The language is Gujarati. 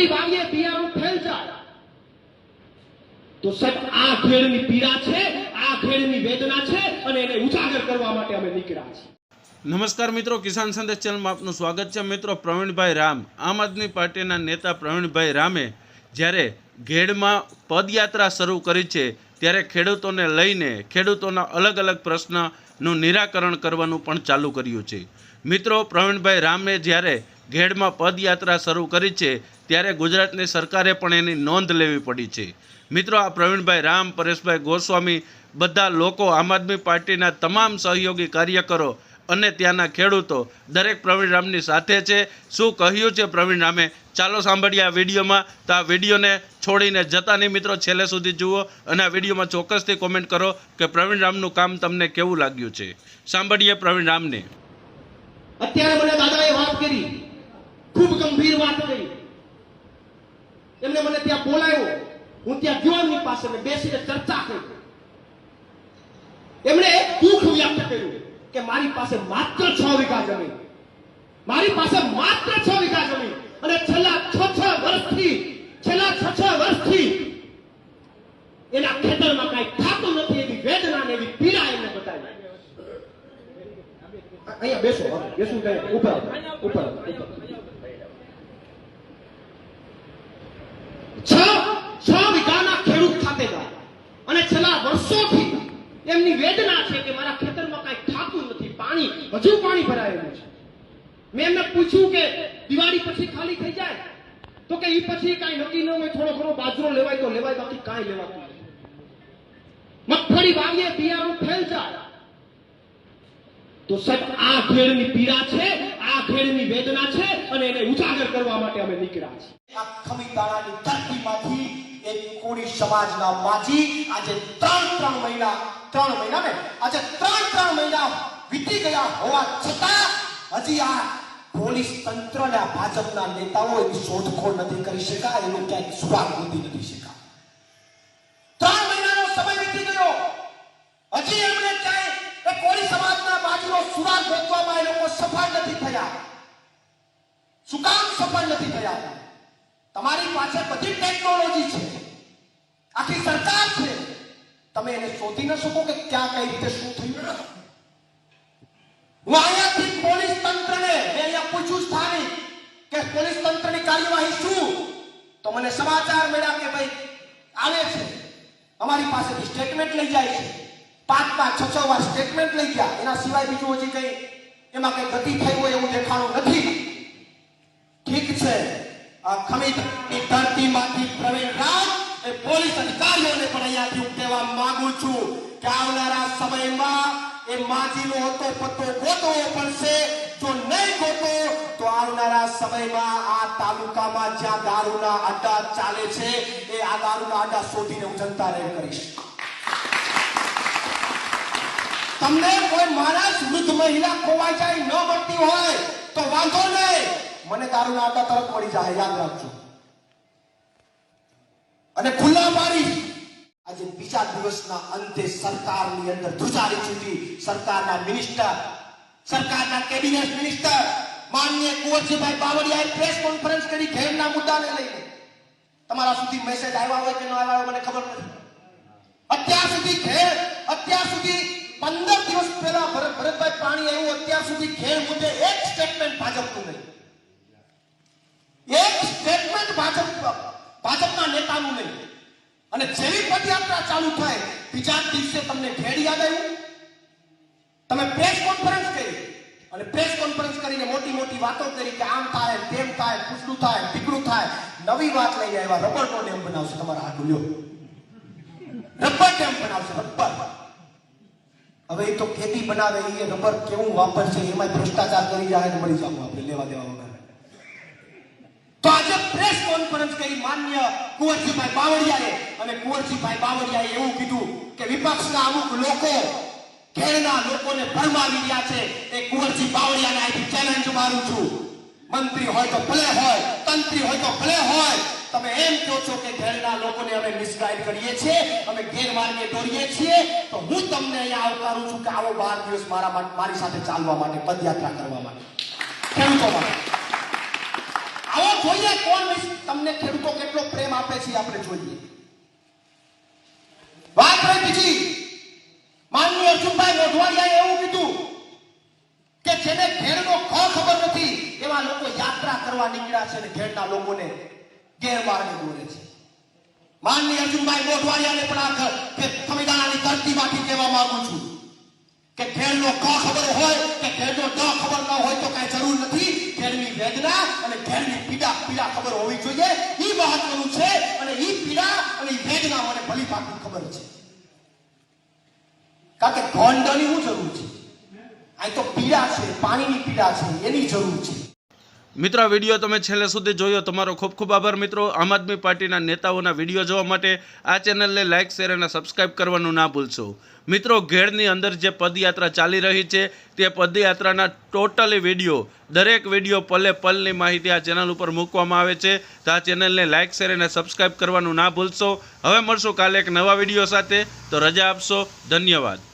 મગફળી વાવીએ બિયારણ ફેલ જાય. તો સાહેબ, આ ખેડની પીડા છે, આ ખેડની વેદના છે અને એને ઉજાગર કરવા માટે અમે નીકળ્યા છીએ. નમસ્કાર મિત્રો, કિસાન સંદેશ ચેનલમાં આપનું સ્વાગત છે. મિત્રો, પ્રવીણભાઈ રામ, આમ આદમી પાર્ટીના નેતા પ્રવીણભાઈ રામે જ્યારે ઘેડમાં પદયાત્રા શરૂ કરી છે, ત્યારે ખેડૂતોને લઈને ખેડૂતોના અલગ અલગ પ્રશ્નનું નિરાકરણ કરવાનું પણ ચાલુ કર્યું છે. મિત્રો, પ્રવીણભાઈ રામે જ્યારે ઘેડમાં પદયાત્રા શરૂ કરી છે ત્યારે ગુજરાતની સરકારે પણ એની નોંધ લેવી પડી છે. મિત્રો, આ પ્રવીણભાઈ રામ, પરેશભાઈ ગોસ્વામી બધા લોકો, આમ આદમી પાર્ટીના તમામ સહયોગી કાર્યકરો અને ત્યાંના ખેડૂતો દરેક પ્રવીણ રામની સાથે છે. શું કહ્યું છે પ્રવીણ રામે? ચાલો સાંભળીએ આ વિડીયોમાં. તો આ વિડીયોને છોડીને જતા નહીં મિત્રો, છેલ્લે સુધી જુઓ અને આ વિડીયોમાં ચોક્કસથી કોમેન્ટ કરો કે પ્રવીણ રામનું કામ તમને કેવું લાગ્યું છે. સાંભળીએ પ્રવીણ રામને. અત્યારે મને દાદાએ વાત કરી. ખૂબ ગંભીર વાત એમને મને ત્યાં બોલાવ્યો હું ત્યાં ગયો એમની પાસે બેસીને ચર્ચા કરી. એમણે એક દુઃખ વ્યક્ત કર્યું કે મારી પાસે માત્ર છ વીઘા જમીન. મારી પાસે માત્ર છ વીઘા જમીન. અને છેલ્લા છ છ વર્ષથી, છેલ્લા છ છ વર્ષથી એના ખેતરમાં કાંઈ થતું નથી એવી વેદના ને એવી પીડા એમને બતાવી. અહીંયા બેસો બેસું કઈ ઉપર ઉપર આવો. ઉપર છ છ વીઘાના ખેડૂત ખાતેદાર અને છેલ્લા વર્ષોથી એમની વેદના છે કે મારા ખેતરમાં કાંઈ થાતું નથી, પાણી, હજુ પાણી ભરાયેલું છે. મેં એમને પૂછ્યું કે દિવાળી પછી ખાલી થઈ જાય? તો કે એ પછી કાંઈ નક્કી ન હોય, થોડો ઘણો બાજરો લેવાય તો લેવાય, બાકી કાંઈ લેવાતું નથી. મગફળી વાવીએ, બિયારણ ફેલ જાય. તો સાહેબ, આ ખેડની પીડા છે, આ ખેડની વેદના છે, અને એને ઉજાગર કરવા માટે અમે નીકળ્યા છીએ. આ ખમીદાણાની ધરતીમાંથી એક કોળી સમાજના માજી આજે ત્રણ ત્રણ મહિના ત્રણ મહિના ને, આજે ત્રણ ત્રણ મહિના વીતી ગયા હોવા છતાં હજી આ પોલીસ તંત્ર અને ભાજપના નેતાઓ એની શોધખોળ નથી કરી શકા એનું ક્યાંય સુરાગ ગોતી નથી શકા ત્રણ મહિનાનો સમય વીતી ગયો. હજી એમને ક્યાંય એ કોળી સમાજના બાજુનો સુરાગ ગોતવામાં એ લોકો સફળ નથી થયા. શું કામ સફળ નથી થયા? તમારી પાસે બધી ટેકનોલોજી છે. આખી સરકાર છે. તમે એને શોધી ન શકો કે ક્યાં કઈ રીતે શું થયું. હું અહીંયાથી પોલીસ તંત્રને, મેં અહીંયા પૂછ્યું સ્થાનિક કે પોલીસ તંત્રની કાર્યવાહી શું? તો મને સમાચાર મળ્યા કે ભાઈ, આવે છે. અમારી પાસેથી સ્ટેટમેન્ટ લઈ જાય છે. પાંચ પાંચ છ છ વાર સ્ટેટમેન્ટ લઈ ગયા. એના સિવાય બીજું હજી કઈ એમાં કઈ ગતિ થઈ હોય એવું દેખાણું નથી. ધરતીમાંથી પ્રવીણ એ પોલીસ અધિકારીઓને પણ અહીંયાથી કહેવા માંગુ છું કે આવનારા સમયમાં એ માજીનો હતો, પત્તો ગોતવો પડશે. જો નહીં ગોતો તો આવનારા સમયમાં આ તાલુકામાં જ્યાં દારૂના અડ્ડા ચાલે છે, એ આ દારૂના અડ્ડા શોધીને હું જનતા રેડ તમને કોઈ માણસ વૃદ્ધ મહિલા ખોવાઈ જાય, ન મળતી હોય, તો વાંધો નહીં. મને તારું આટા તરફ મળી જાય, યાદ રાખજો. અને ખુલ્લા પાડી. આજે બીજા દિવસના અંતે સરકારની અંદર ધ્રુજારી છૂટી સરકારના મિનિસ્ટર, સરકારના કેબિનેટ મિનિસ્ટર, માનનીય કુંવરજીભાઈ બાવળિયાએ પ્રેસ કોન્ફરન્સ કરી ઘેરના મુદ્દાને લઈને. તમારા સુધી મેસેજ આવ્યા હોય કે ન આવ્યા હોય મને ખબર નથી. અત્યાર સુધી ઘેર, અત્યાર સુધી પંદર દિવસ પહેલા ભરત ભરતભાઈ પાણી આવ્યું, અત્યાર સુધી ઘેર મુદ્દે એક સ્ટેટમેન્ટ ભાજપનું નહીં. એક સ્ટેટમેન્ટ ભાજપ, ભાજપના નેતાનું નહીં. અને જેવી પદયાત્રા ચાલુ થાય, બીજા દિવસે તમને ઘેર યાદ આવ્યું? તમે પ્રેસ કોન્ફરન્સ કરી. અને પ્રેસ કોન્ફરન્સ કરીને મોટી મોટી વાતો કરી કે આમ થાય, તેમ થાય, પૂછડું થાય ટીકડું થાય. નવી વાત લઈને આવ્યા. રબરનો ડેમ બનાવશે તમારા હાથ લ્યો. રબર ડેમ બનાવશે, રબર. હવે એ તો ખેતી બનાવે, એ રબર કેવું વાપરશે એમાં ભ્રષ્ટાચાર કરી જાય મળી જાવ આપણે લેવા દેવા વગર. તો આજે પ્રેસ કોન્ફરન્સ કરી માન્ય કુંવરજીભાઈ બાવળિયાએ અને કુંવરજીભાઈ બાવળિયાએ એવું કીધું કે વિપક્ષના અમુક લોકો ઘેરના લોકોને ભરમાવી રહ્યા છે. એ કુંવરજી બાવળિયાને અહીંથી ચેલેન્જ મારું છું. મંત્રી હોય તો ભલે હોય, તંત્રી હોય તો ભલે હોય. તમે એમ કહો છો કે ઘેરના લોકોને અમે મિસગાઈડ કરીએ છીએ, અમે ગેરમાર્ગે દોરીએ છીએ. તો હું તમને અહીંયા આવકારું છું કે આવો બાર દિવસ મારા મારી સાથે ચાલવા માટે પદયાત્રા કરવા માટે. ખેડૂતો માટે. આવો જોઈએ કોણ તમને ખેડૂતો કેટલો પ્રેમ આપે છે આપણે જોઈએ. વાત રહી બીજી. માનનીય અર્જુનભાઈ મોઢવાડિયાએ એવું કીધું કે જેને ઘેરનો ખ ખબર નથી, એવા લોકો યાત્રા કરવા નીકળ્યા છે અને ઘેરના લોકોને ગેરમાર્ગે દોરે છે. માનનીય અર્જુનભાઈ મોઢવાડિયાને પણ આ કે સંવિધાનની ધરતીમાંથી કહેવા માંગુ છું કે ઘેરનો ક ખબર હોય કે ઘેરનો ડ ખબર ન હોય તો કાંઈ જરૂર નથી. વેદના અને ઘરની પીડા પીડા ખબર હોવી જોઈએ. ઈ મહત્વનું છે અને એ પીડા અને વેદના મને ભલી ભાંતિ ખબર છે. કારણ કે ગોંડની શું જરૂર છે? આ તો પીડા છે, પાણીની પીડા છે, એની જરૂર છે. મિત્રો વીડિયો તમે છેલ્લે સુધી જોયો. તમારો ખૂબ ખૂબ આભાર મિત્રો. આમ આદમી પાર્ટીના નેતાઓના વીડિયો જોવા માટે આ ચેનલને લાઇક શેર અને સબસ્ક્રાઇબ કરવાનું ના ભૂલશો. મિત્રો, ઘેડની અંદર જે પદયાત્રા ચાલી રહી છે, તે પદયાત્રાના ટોટલી વીડિયો, દરેક વીડિયો પલે પલની માહિતી આ ચેનલ ઉપર મૂકવામાં આવે છે. તો આ ચેનલને લાઇક શેર અને સબસ્ક્રાઇબ કરવાનું ના ભૂલશો. હવે મળશું કાલે એક નવા વીડિયો સાથે. તો રજા આપશો. ધન્યવાદ.